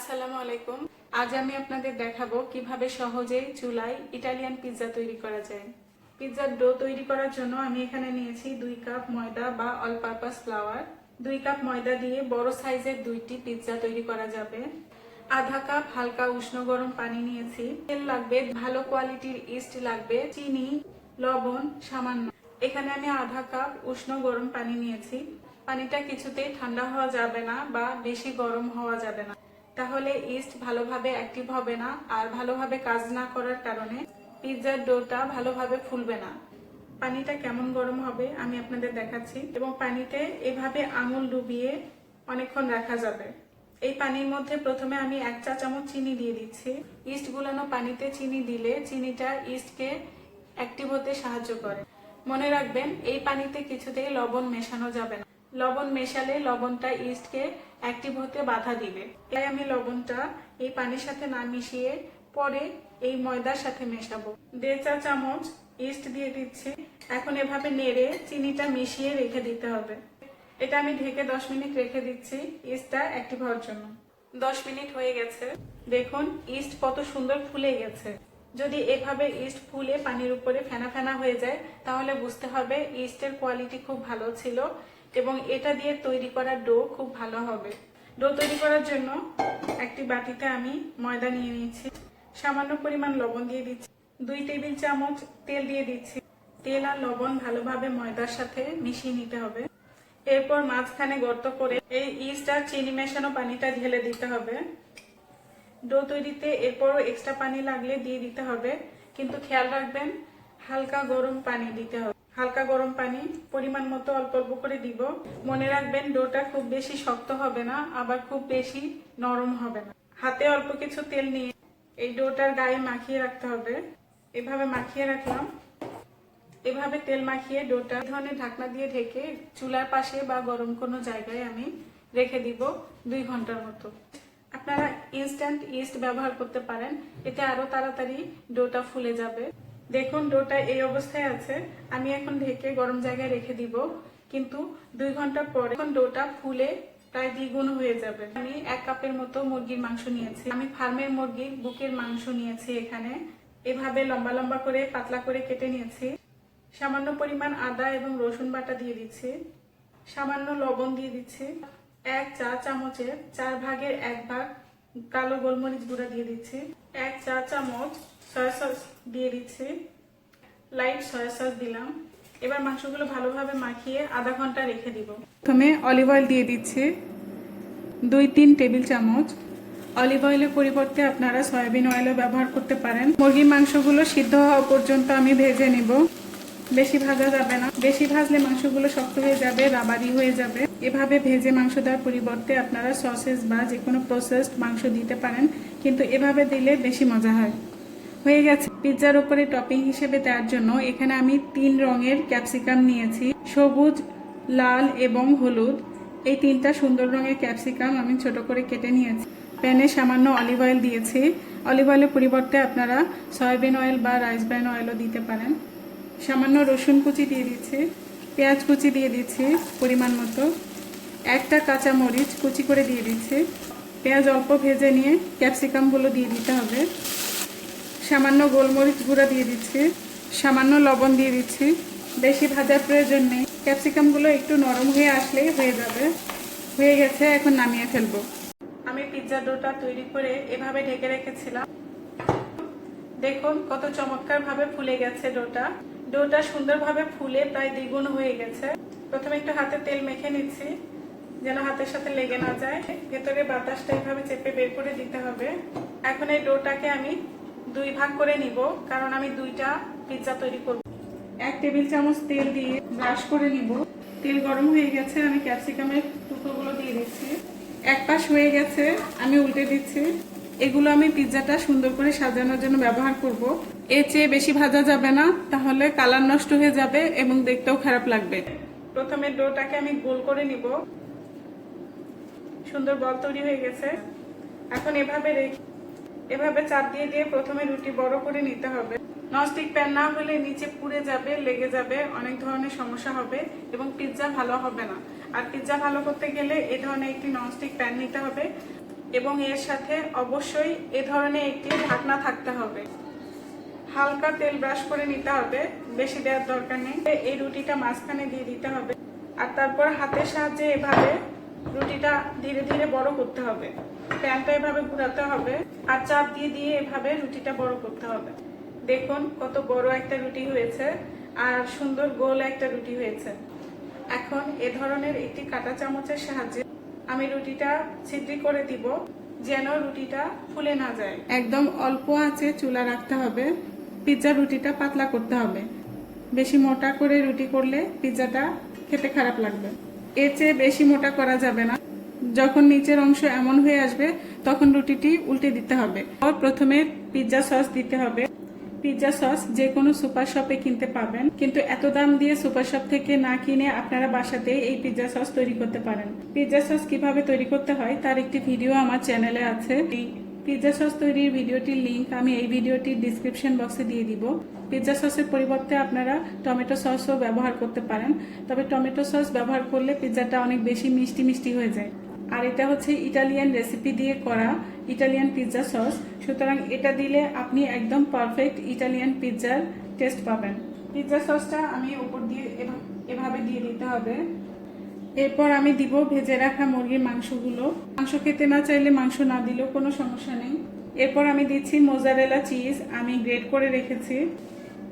আসসালামু আলাইকুম। আজ আমি আপনাদের দেখাবো কীভাবে সহজেই চুলায় ইটালিয়ান পিৎজা তৈরি করা যায়। পিৎজার ডো তৈরি করার জন্য আমি এখানে নিয়েছি দুই কাপ ময়দা বা অল পারপাস ফ্লাওয়ার। দুই কাপ ময়দা দিয়ে বড় সাইজের দুইটি পিৎজা তৈরি করা যাবে। আধা কাপ হালকা উষ্ণ গরম পানি নিয়েছি। তেল লাগবে, ভালো কোয়ালিটির ইস্ট লাগবে, চিনি, লবণ সামান্য। এখানে আমি আধা কাপ উষ্ণ গরম পানি নিয়েছি। পানিটা কিছুতেই ঠান্ডা হওয়া যাবে না বা বেশি গরম হওয়া যাবে না। তাহলে ইস্ট ভালোভাবে অ্যাক্টিভ হবে না আর ভালোভাবে কাজ না করার কারণে পিৎজার ডোটা ভালোভাবে ফুলবে না। পানিটা কেমন গরম হবে আমি আপনাদের দেখাচ্ছি এবং পানিতে এভাবে আঙুল ডুবিয়ে অনেকক্ষণ রাখা যাবে। এই পানির মধ্যে প্রথমে আমি এক চা চামচ চিনি দিয়ে দিচ্ছি। ইস্ট গুলানো পানিতে চিনি দিলে চিনিটা ইস্টকে অ্যাক্টিভ হতে সাহায্য করে। মনে রাখবেন, এই পানিতে কিছুতেই লবণ মেশানো যাবে না। লবণ মেশালে লবণটা ইস্টকে অ্যাক্টিভ হতে বাধা দিবে। তাই আমি লবণটা এই পানির সাথে না মিশিয়ে পরে এই ময়দার সাথে মেশাবো। দেড় চা চামচ ইস্ট দিয়ে দিচ্ছি। এখন এভাবে নেড়ে চিনিটা মিশিয়ে রেখে দিতে হবে। এটা আমি ঢেকে দশ মিনিট রেখে দিচ্ছি ইস্টটা অ্যাক্টিভ হওয়ার জন্য। দশ মিনিট হয়ে গেছে। দেখুন, ইস্ট কত সুন্দর ফুলে গেছে। যদি এভাবে ইস্ট ফুলে পানির উপরে ফেনা ফেনা হয়ে যায়, তাহলে বুঝতে হবে ইস্টের কোয়ালিটি খুব ভালো ছিল এবং এটা দিয়ে তৈরি করা ডো খুব ভালো হবে। ডো তৈরি করার জন্য একটি বাটিতে আমি ময়দা নিয়ে নিয়েছি। সামান্য পরিমাণ লবণ দিয়ে দিচ্ছি। দুই টেবিল চামচ তেল দিয়ে দিচ্ছি। তেল আর লবণ ভালোভাবে ময়দার সাথে মিশিয়ে নিতে হবে। এরপর মাঝখানে গর্ত করে এই ইস্ট আর চিনি মেশানো পানিটা ঢেলে দিতে হবে। ডো তৈরিতে এরপরও এক্সট্রা পানি লাগলে দিয়ে দিতে হবে। কিন্তু খেয়াল রাখবেন, হালকা গরম পানি দিতে হবে। হালকা গরম পানি পরিমাণ মতো অল্প অল্প করে দিব। মনে রাখবেন, ডোটা খুব বেশি শক্ত হবে না, আবার খুব বেশি নরম হবে না। হাতে অল্প কিছু তেল নিয়ে এই ডোটার গায়ে মাখিয়ে রাখতে হবে। এভাবে মাখিয়ে রাখলাম। এভাবে তেল মাখিয়ে ডোটা ধরনের ঢাকনা দিয়ে ঢেকে চুলার পাশে বা গরম কোনো জায়গায় আমি রেখে দিব দুই ঘণ্টার মতো। আপনারা ইনস্ট্যান্ট ইস্ট ব্যবহার করতে পারেন। এতে আরও তাড়াতাড়ি ডোটা ফুলে যাবে। দেখুন, ডোটা এই অবস্থায় আছে। আমি এখন ঢেকে গরম জায়গায় রেখে দিব। কিন্তু দুই ঘণ্টা পরে এখন ডোটা ফুলে প্রায় দ্বিগুণ হয়ে যাবে। আমি এক কাপের মতো মুরগির মাংস নিয়েছি। আমি ফার্মের মুরগির বুকের মাংস নিয়েছি এখানে। এভাবে লম্বা লম্বা করে, পাতলা করে কেটে নিয়েছি। সামান্য পরিমাণ আদা এবং রসুন বাটা দিয়ে দিচ্ছি। সামান্য লবণ দিয়ে দিচ্ছি। এক চা চামচের চার ভাগের এক ভাগ কালো গোলমরিচ গুঁড়া দিয়ে দিচ্ছি। এক চা চামচ সয়া সস দিয়ে দিচ্ছি। লাইট সয়া সস দিলাম। এবার মাংসগুলো ভালোভাবে মাখিয়ে আধা ঘণ্টা রেখে দিব। প্রথমে অলিভ অয়েল দিয়ে দিচ্ছি। দুই তিন টেবিল চামচ। অলিভ অয়েলের পরিবর্তে আপনারা সয়াবিন অয়েলও ব্যবহার করতে পারেন। মুরগির মাংসগুলো সিদ্ধ হওয়া পর্যন্ত আমি ভেজে নিব। বেশি ভাজা যাবে না। বেশি ভাজলে মাংসগুলো শক্ত হয়ে যাবে, রাবারি হয়ে যাবে। এভাবে ভেজে মাংস দেওয়ার পরিবর্তে আপনারা সসেস বা যে কোনো প্রসেসড মাংস দিতে পারেন, কিন্তু এভাবে দিলে বেশি মজা হয়। হয়ে গেছে। পিৎজার উপরে টপিং হিসেবে দেওয়ার জন্য এখানে আমি তিন রঙের ক্যাপসিকাম নিয়েছি, সবুজ, লাল এবং হলুদ। এই তিনটা সুন্দর রঙের ক্যাপসিকাম আমি ছোট করে কেটে নিয়েছি। প্যানে সামান্য অলিভ অয়েল দিয়েছি। অলিভ অয়েলের পরিবর্তে আপনারা সয়াবিন অয়েল বা রাইস ব্র্যান অয়েলও দিতে পারেন। সামান্য রসুন কুচি দিয়ে দিচ্ছি, পেঁয়াজ কুচি দিয়ে দিচ্ছি পরিমাণ মতো। একটা কাঁচা মরিচ কুচি করে দিয়ে দিচ্ছি। পেঁয়াজ অল্প ভেজে নিয়ে ক্যাপসিকামগুলো দিয়ে দিতে হবে। সামান্য গোলমরিচ গুঁড়া দিয়ে দিচ্ছি। সামান্য লবণ দিয়ে দিচ্ছি। বেশি ভাজার প্রয়োজন নেই। ক্যাপসিকামগুলো একটু নরম হয়ে আসলেই হয়ে যাবে। হয়ে গেছে, এখন নামিয়ে ফেলব। আমি পিৎজা ডোটা তৈরি করে এভাবে ঢেকে রেখেছিলাম। দেখুন, কত চমৎকার ভাবে ফুলে গেছে ডোটা। ডোটা সুন্দরভাবে ফুলে প্রায় দ্বিগুণ হয়ে গেছে। প্রথমে একটু হাতে তেল মেখে নিচ্ছি, যেন হাতের সাথে লেগে না যায়। ভেতরে বাতাসটা এইভাবে চেপে বের করে দিতে হবে। এখন এই ডোটাকে আমি দুই ভাগ করে নিব, কারণ আমি দুইটা পিৎজা তৈরি করব। এক টেবিল চামচ তেল দিয়ে ব্রাশ করে নিব। তেল গরম হয়ে গেছে, আমি ক্যাপসিকামের টুকরোগুলো দিয়ে দিচ্ছি। এক পাশ হয়ে গেছে, আমি উল্টে দিচ্ছি। এগুলো আমি পিৎজাটা সুন্দর করে সাজানোর জন্য ব্যবহার করব। এর চেয়ে বেশি ভাজা যাবে না, তাহলে কালার নষ্ট হয়ে যাবে এবং দেখতেও খারাপ লাগবে। প্রথমে ডোটাকে আমি গোল করে নিব। সুন্দর বল তৈরি হয়ে গেছে। এখন এভাবে রেখে এভাবে চাপ দিয়ে দিয়ে প্রথমে রুটি বড় করে নিতে হবে। ননস্টিক প্যান না হলে নিচে পুড়ে যাবে, লেগে যাবে, অনেক ধরনের সমস্যা হবে এবং পিৎজা ভালো হবে না। আর পিৎজা ভালো করতে গেলে এ ধরনের একটি ননস্টিক প্যান নিতে হবে। এবং এর সাথে অবশ্যই এ ধরনের একটি ঢাকনা থাকতে হবে। হালকা তেল ব্রাশ করে নিতে হবে, বেশি দেওয়ার দরকার নেই। এই রুটিটা মাঝখানে দিয়ে দিতে হবে। আর তারপর হাতের সাহায্যে এভাবে রুটিটা ধীরে ধীরে বড় করতে হবে। প্যানটা এভাবে ঘুরাতে হবে আর চাপ দিয়ে দিয়ে এভাবে রুটিটা বড় করতে হবে। দেখুন কত বড় একটা রুটি হয়েছে আর সুন্দর গোল একটা রুটি হয়েছে। এখন এ ধরনের একটি কাঁটা চামচের সাহায্যে আমি রুটিটা ছিদ্রি করে দিব, যেন রুটিটা ফুলে না যায়। একদম অল্প আঁচে চুলা রাখতে হবে, পিৎজা রুটিটা পাতলা করতে হবে। বেশি মোটা করে রুটি করলে পিৎজাটা খেতে খারাপ লাগবে। এর চেয়ে বেশি মোটা করা যাবে না। যখন নিচের অংশ এমন হয়ে আসবে, তখন রুটিটি উল্টে দিতে হবে। প্রথমে পিৎজা সস দিতে হবে। পিৎজা সস যে কোনো সুপার শপে কিনতে পাবেন। কিন্তু এত দাম দিয়ে সুপার শপ থেকে না কিনে আপনারা বাসাতেই এই পিৎজা সস তৈরি করতে পারেন। পিৎজা সস কীভাবে তৈরি করতে হয় তার একটি ভিডিও আমার চ্যানেলে আছে। পিৎজা সস তৈরির ভিডিওটির লিংক আমি এই ভিডিওটির ডিসক্রিপশন বক্সে দিয়ে দিব। পিৎজা সসের পরিবর্তে আপনারা টমেটো সসও ব্যবহার করতে পারেন। তবে টমেটো সস ব্যবহার করলে পিৎজাটা অনেক বেশি মিষ্টি মিষ্টি হয়ে যায়। আর এটা হচ্ছে ইটালিয়ান রেসিপি দিয়ে করা ইটালিয়ান পিৎজা সস সুতরাং এটা দিলে আপনি একদম পারফেক্ট ইটালিয়ান পিৎজার টেস্ট পাবেন। পিৎজা সসটা আমি উপর দিয়ে এভা- এভাবে দিয়ে দিতে হবে। এরপর আমি দিব ভেজে রাখা মুরগির মাংসগুলো। মাংস খেতে না চাইলে মাংস না দিলেও কোনো সমস্যা নেই। এরপর আমি দিচ্ছি মোজারেলা চিজ আমি গ্রেট করে রেখেছি।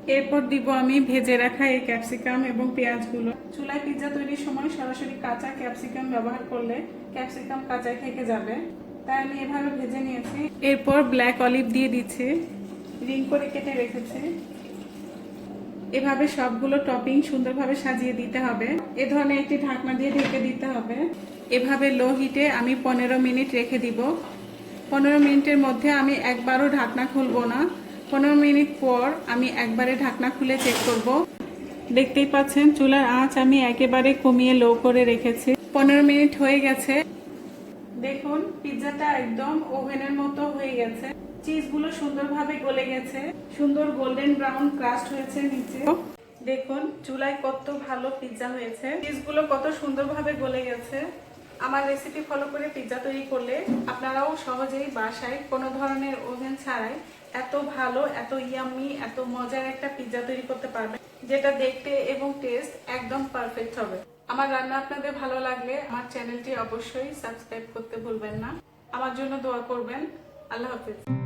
এরপর দিব আমি ভেজে রাখা এই ক্যাপসিকাম এবং পেঁয়াজগুলো। চুলায় পিৎজা তৈরির সময় সরাসরি কাঁচা ক্যাপসিকাম ব্যবহার করলে ক্যাপসিকাম কাঁচাই থেকে যাবে। তাই আমি এভাবে ভেজে নিয়েছি। এরপর ব্ল্যাক অলিভ দিয়ে দিচ্ছি। রিং করে কেটে রেখেছি। এভাবে সবগুলো টপিং সুন্দরভাবে সাজিয়ে দিতে হবে। এ ধরনের একটি ঢাকনা দিয়ে ঢেকে দিতে হবে। এভাবে লো হিটে আমি পনেরো মিনিট রেখে দিব। পনেরো মিনিটের মধ্যে আমি একবারও ঢাকনা খুলবো না। পনেরো মিনিট পর আমি একবারে ঢাকনা খুলে চেক করব। দেখতেই পাচ্ছেন, চুলার আঁচ আমি একেবারে কমিয়ে লো করে রেখেছি। পনেরো মিনিট হয়ে গেছে। দেখুন, পিৎজাটা একদম ওভেনের মতো হয়ে গেছে। চিজগুলো সুন্দরভাবে গলে গেছে। সুন্দর গোল্ডেন ব্রাউন ক্রাস্ট হয়েছে নিচে। দেখুন, চুলায় কত ভালো পিৎজা হয়েছে। চিজগুলো কত সুন্দরভাবে গলে গেছে। আমার রেসিপি ফলো করে পিৎজা তৈরি করলে আপনারাও সহজেই বাসায় কোনো ধরনের ওভেন ছাড়াই এত ভালো, এত ইয়ামি এত মজার একটা পিৎজা তৈরি করতে পারবেন যেটা দেখতে এবং টেস্ট একদম পারফেক্ট হবে। আমার রান্না আপনাদের ভালো লাগলে আমার চ্যানেলটি অবশ্যই সাবস্ক্রাইব করতে ভুলবেন না। আমার জন্য দোয়া করবেন। আল্লাহ হাফিজ।